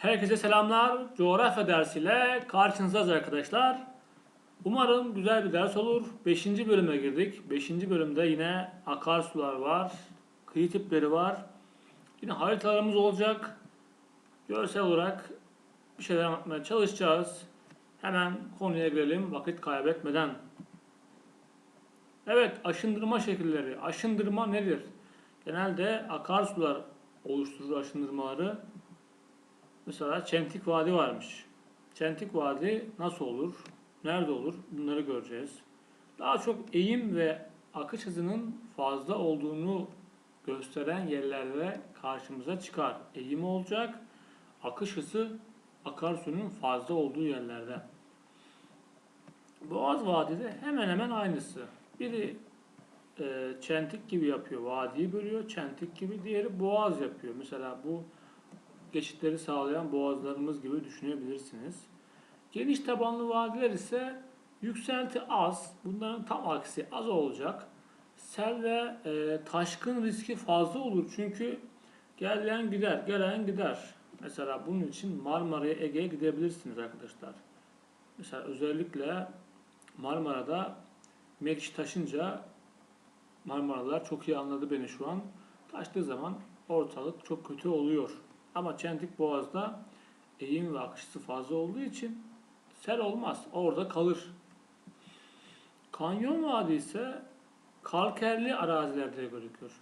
Herkese selamlar. Coğrafya dersiyle karşınızdayız arkadaşlar. Umarım güzel bir ders olur. 5. bölüme girdik. 5. bölümde yine akarsular var. Kıyı tipleri var. Yine haritalarımız olacak. Görsel olarak bir şeyler anlatmaya çalışacağız. Hemen konuya girelim vakit kaybetmeden. Evet, aşındırma şekilleri. Aşındırma nedir? Genelde akarsular oluşturur aşındırmaları. Mesela Çentik Vadi varmış. Çentik Vadi nasıl olur? Nerede olur? Bunları göreceğiz. Daha çok eğim ve akış hızının fazla olduğunu gösteren yerlerde karşımıza çıkar. Eğim olacak, akış hızı akarsuyun fazla olduğu yerlerde. Boğaz Vadi'de hemen hemen aynısı. Biri e, çentik gibi yapıyor, vadiyi bölüyor, çentik gibi. Diğeri boğaz yapıyor. Mesela bu geçitleri sağlayan boğazlarımız gibi düşünebilirsiniz. Geniş tabanlı vadiler ise yükselti az. Bunların tam aksi az olacak. Sel ve e, taşkın riski fazla olur. Çünkü gelen gider, gelen gider. Mesela bunun için Marmara'ya, Ege'ye gidebilirsiniz arkadaşlar. Mesela özellikle Marmara'da Mekşi taşınca Marmaralılar çok iyi anladı beni şu an. Taştığı zaman ortalık çok kötü oluyor. Ama Çentik Boğaz'da eğim ve akışısı fazla olduğu için sel olmaz. Orada kalır. Kanyon Vadi ise kalkerli arazilerde gözüküyor.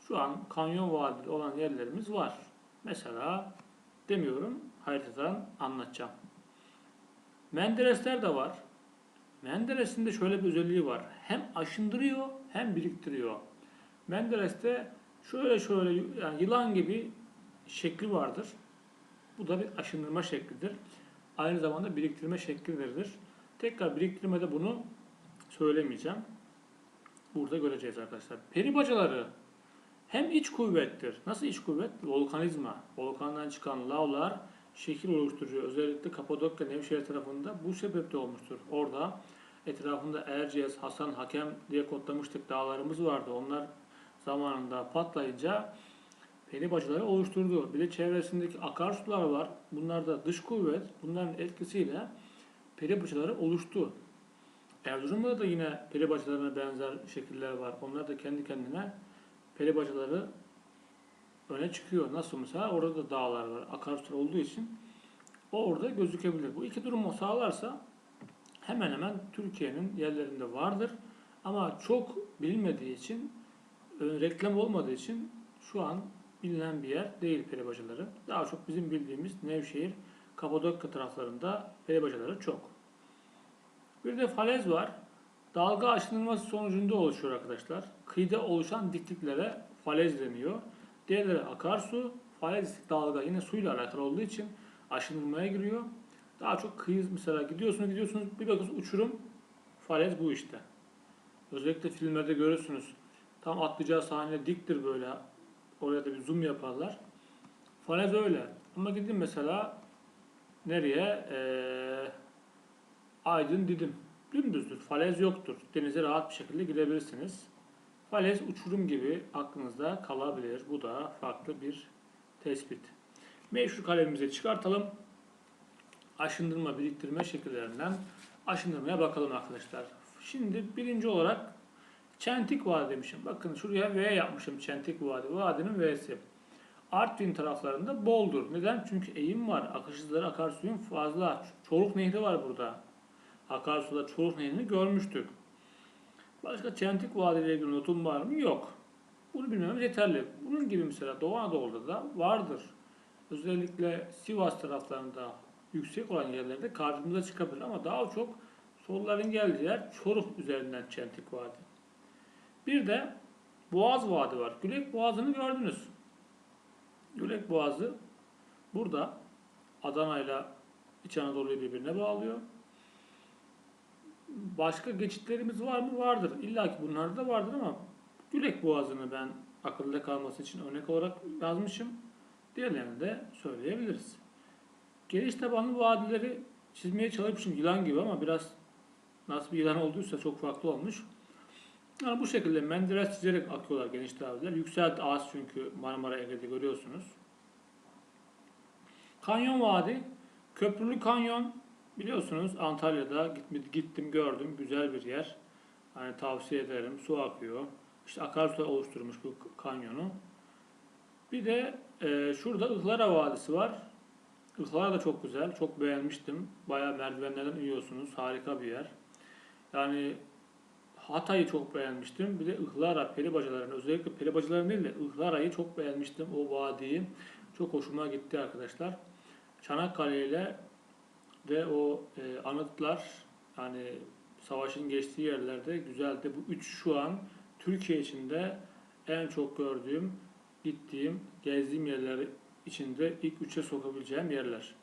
Şu an kanyon vadili olan yerlerimiz var. Mesela demiyorum haritadan anlatacağım. Menderesler de var. Menderes'in de şöyle bir özelliği var. Hem aşındırıyor hem biriktiriyor. Menderes'te şöyle şöyle yani yılan gibi şekli vardır. Bu da bir aşındırma şeklidir. Aynı zamanda biriktirme şeklidir. Tekrar biriktirmede bunu söylemeyeceğim. Burada göreceğiz arkadaşlar. Peri bacaları hem iç kuvvettir. Nasıl iç kuvvet? Volkanizma. Volkandan çıkan lavlar şekil oluşturuyor. Özellikle Kapadokya, Nevşehir tarafında bu sebeple olmuştur. Orada etrafında Erciyes, Hasan, Hakem diye kodlamıştık dağlarımız vardı. Onlar zamanında patlayınca peri bacaları oluşturdu. Bir de çevresindeki akarsular var. Bunlar da dış kuvvet. Bunların etkisiyle peri bacaları oluştu. Erzurum'da da yine peri bacalarına benzer şekiller var. Onlar da kendi kendine peri bacaları öne çıkıyor. Nasıl mesela orada da dağlar var. Akarsular olduğu için o orada gözükebilir. Bu iki durumu sağlarsa hemen hemen Türkiye'nin yerlerinde vardır. Ama çok bilinmediği için e, reklam olmadığı için şu an bilinen bir yer değil peribacaları. Daha çok bizim bildiğimiz Nevşehir, Kapadokya taraflarında peribacaları çok. Bir de falez var. Dalga aşınılması sonucunda oluşuyor arkadaşlar. Kıyıda oluşan dikliklere falez deniyor. Diğerleri akarsu, falez dalga yine suyla alakalı olduğu için aşınılmaya giriyor. Daha çok kıyı mesela gidiyorsunuz gidiyorsunuz bir bakıyorsunuz uçurum falez bu işte. Özellikle filmlerde görürsünüz. Tam atlayacağı sahne diktir böyle. Oraya da bir zoom yaparlar. Falez öyle. Ama gidin mesela nereye? Ee, Aydın Didim. Dümdüzdür. Falez yoktur. Denize rahat bir şekilde gidebilirsiniz. Falez uçurum gibi aklınızda kalabilir. Bu da farklı bir tespit. Meşhur kalemimizi çıkartalım. Aşındırma, biriktirme şekillerinden aşındırmaya bakalım arkadaşlar. Şimdi birinci olarak Çentik Vadi demişim. Bakın şuraya V yapmışım Çentik Vadi. Vadinin V'si. Artvin taraflarında boldur. Neden? Çünkü eğim var. Akış hızları akarsuyun fazla. Çoruk Nehri var burada. Akarsuda Çoruk Nehri'ni görmüştük. Başka Çentik Vadi ile ilgili notum var mı? Yok. Bunu bilmemiz yeterli. Bunun gibi mesela Doğu Anadolu'da da vardır. Özellikle Sivas taraflarında yüksek olan yerlerde karşımıza çıkabilir ama daha çok solların geldiği yer Çoruk üzerinden Çentik Vadi. Bir de Boğaz Vadi var. Gülek Boğazı'nı gördünüz. Gülek Boğazı burada Adana ile İç Anadolu'yu birbirine bağlıyor. Başka geçitlerimiz var mı? Vardır. İlla ki bunlar da vardır ama Gülek Boğazı'nı ben akılda kalması için örnek olarak yazmışım. Diğerlerini de söyleyebiliriz. Geniş tabanlı vadileri çizmeye çalışmışım yılan gibi ama biraz nasıl bir yılan olduysa çok farklı olmuş. Yani bu şekilde menderes çizerek akıyorlar geniş vadiler. Yükselti az çünkü Marmara Ege'de görüyorsunuz. Kanyon Vadi, Köprülü Kanyon biliyorsunuz Antalya'da gittim, gördüm güzel bir yer. Hani tavsiye ederim. Su akıyor. İşte akarsu oluşturmuş bu kanyonu. Bir de e, şurada Ihlara Vadisi var. Ihlara da çok güzel. Çok beğenmiştim. Bayağı merdivenlerden iniyorsunuz. Harika bir yer. Yani Hatay'ı çok beğenmiştim. Bir de Ihlara, Peribacalarını, özellikle Peribacaların değil de Ihlara'yı çok beğenmiştim. O vadiyi çok hoşuma gitti arkadaşlar. Çanakkale ile de o e, anıtlar yani savaşın geçtiği yerlerde güzeldi. Bu üç şu an Türkiye içinde en çok gördüğüm, gittiğim, gezdiğim yerler içinde ilk üçe sokabileceğim yerler.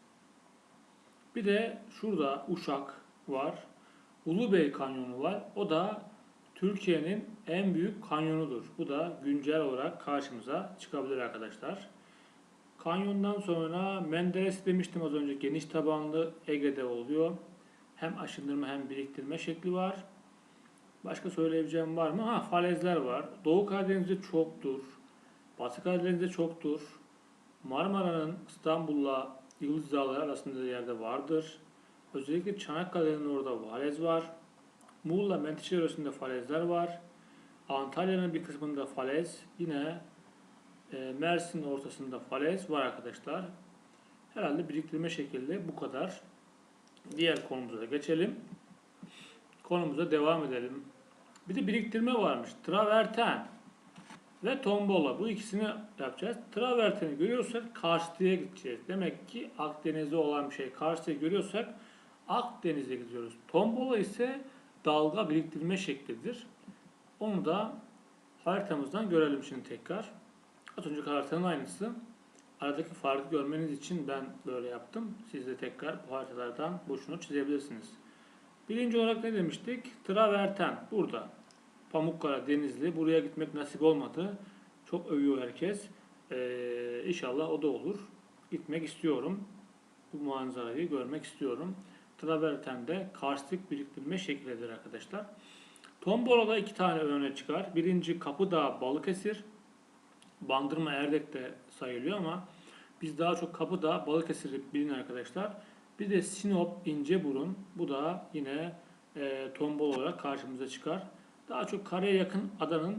Bir de şurada Uşak var. Ulubey Kanyonu var. O da Türkiye'nin en büyük kanyonudur. Bu da güncel olarak karşımıza çıkabilir arkadaşlar. Kanyondan sonra Menderes demiştim az önce geniş tabanlı Ege'de oluyor. Hem aşındırma hem biriktirme şekli var. Başka söyleyebileceğim var mı? Ha falezler var. Doğu Karadeniz'de çoktur. Batı Karadeniz'de çoktur. Marmara'nın İstanbul'la Yıldız Dağları arasında yerde vardır. Özellikle Çanakkale'nin orada falez var. Muğla Menteşe arasında falezler var. Antalya'nın bir kısmında falez. Yine e, Mersin ortasında falez var arkadaşlar. Herhalde biriktirme şekilde bu kadar. Diğer konumuza geçelim. Konumuza devam edelim. Bir de biriktirme varmış. Traverten ve tombola. Bu ikisini yapacağız. Traverteni görüyorsak karşıya gideceğiz. Demek ki Akdeniz'de olan bir şey. Karşıya görüyorsak Akdeniz'e gidiyoruz. Tombola ise dalga biriktirme şeklidir. Onu da haritamızdan görelim şimdi tekrar. Az önceki haritanın aynısı. Aradaki farkı görmeniz için ben böyle yaptım. Siz de tekrar bu haritalardan boşuna çizebilirsiniz. Birinci olarak ne demiştik? Traverten burada. Pamukkale, Denizli. Buraya gitmek nasip olmadı. Çok övüyor herkes. Ee, inşallah o da olur. Gitmek istiyorum. Bu manzarayı görmek istiyorum. Traverten'de karstik biriktirme şeklidir arkadaşlar. Tombola'da iki tane öne çıkar. Birinci Kapıdağ, Balıkesir. Bandırma Erdek'te sayılıyor ama biz daha çok Kapıdağ, Balıkesir'i bilin arkadaşlar. Bir de Sinop, İnceburun. Bu da yine e, tombol olarak karşımıza çıkar. Daha çok karaya yakın adanın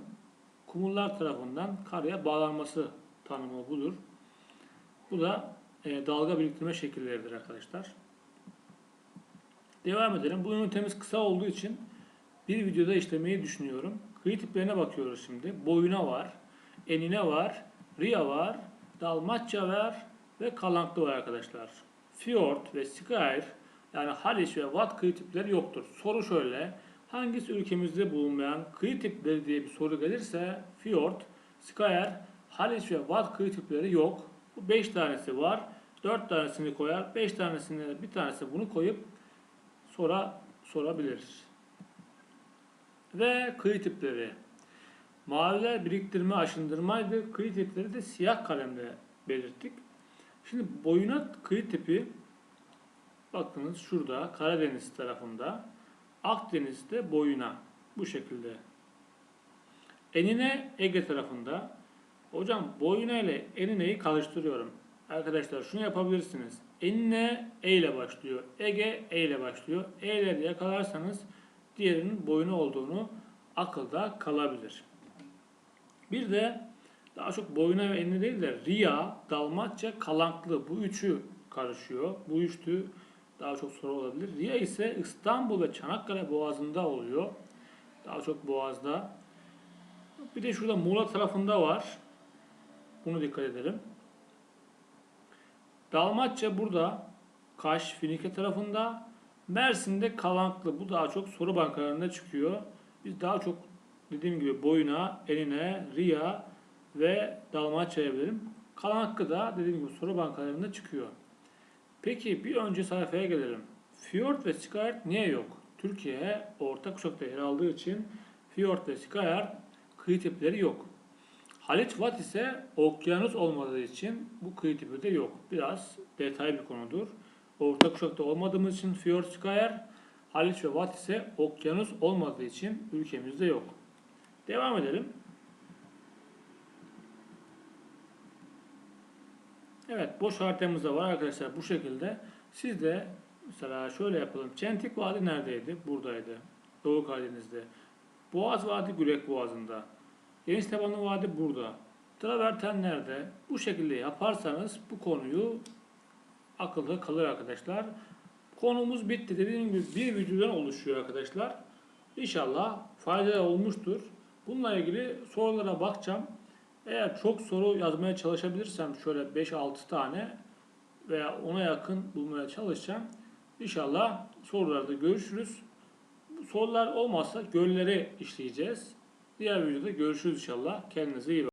kumullar tarafından karaya bağlanması tanımı budur. Bu da e, dalga biriktirme şekilleridir arkadaşlar. Devam edelim. Bu ünitemiz kısa olduğu için bir videoda işlemeyi düşünüyorum. Kıyı tiplerine bakıyoruz şimdi. Boyuna var, enine var, ria var, dalmatça var ve kalanklı var arkadaşlar. Fjord ve Skyr yani Haliç ve Watt kıyı tipleri yoktur. Soru şöyle. Hangisi ülkemizde bulunmayan kıyı tipleri diye bir soru gelirse Fjord, Skyr, Haliç ve Watt kıyı tipleri yok. Bu 5 tanesi var. 4 tanesini koyar. 5 tanesini bir tanesi bunu koyup sonra sorabiliriz. Ve kıyı tipleri. Maviler biriktirme, aşındırmaydı. Kıyı tipleri de siyah kalemle belirttik. Şimdi boyuna kıyı tipi bakınız şurada Karadeniz tarafında Akdeniz'de boyuna bu şekilde. Enine Ege tarafında. Hocam boyuna ile enineyi karıştırıyorum. Arkadaşlar şunu yapabilirsiniz. Enine E ile başlıyor. Ege E ile başlıyor. E ile yakalarsanız diğerinin boyuna olduğunu akılda kalabilir. Bir de daha çok boyuna ve enine değil de Riya, Dalmatça, Kalanklı bu üçü karışıyor. Bu üçlü daha çok soru olabilir. Riya ise İstanbul ve Çanakkale boğazında oluyor. Daha çok boğazda. Bir de şurada Muğla tarafında var. Bunu dikkat edelim. Dalmatça burada. Kaş, Finike tarafında. Mersin'de Kalanklı. Bu daha çok soru bankalarında çıkıyor. Biz daha çok dediğim gibi boyuna, eline, riya ve dalmaçya'ya verelim. Kalanklı da dediğim gibi soru bankalarında çıkıyor. Peki bir önce sayfaya gelelim. Fjord ve Skyer niye yok? Türkiye orta kuşakta yer aldığı için Fjord ve Skyer kıyı tipleri yok. Haliç Watt ise okyanus olmadığı için bu kıyı tipi de yok. Biraz detay bir konudur. Orta kuşakta olmadığımız için Fjord Skyer, Haliç ve Watt ise okyanus olmadığı için ülkemizde yok. Devam edelim. Evet boş haritamız da var arkadaşlar bu şekilde. Siz de mesela şöyle yapalım. Çentik Vadi neredeydi? Buradaydı. Doğu Karadeniz'de. Boğaz Vadi Gürek Boğazı'nda. Deniz tabanı vadi burada. Traverten nerede? Bu şekilde yaparsanız bu konuyu akılda kalır arkadaşlar. Konumuz bitti. Dediğim gibi bir videodan oluşuyor arkadaşlar. İnşallah faydalı olmuştur. Bununla ilgili sorulara bakacağım. Eğer çok soru yazmaya çalışabilirsem şöyle 5-6 tane veya ona yakın bulmaya çalışacağım. İnşallah sorularda görüşürüz. Sorular olmazsa gölleri işleyeceğiz. Diğer videoda görüşürüz inşallah. Kendinize iyi bakın.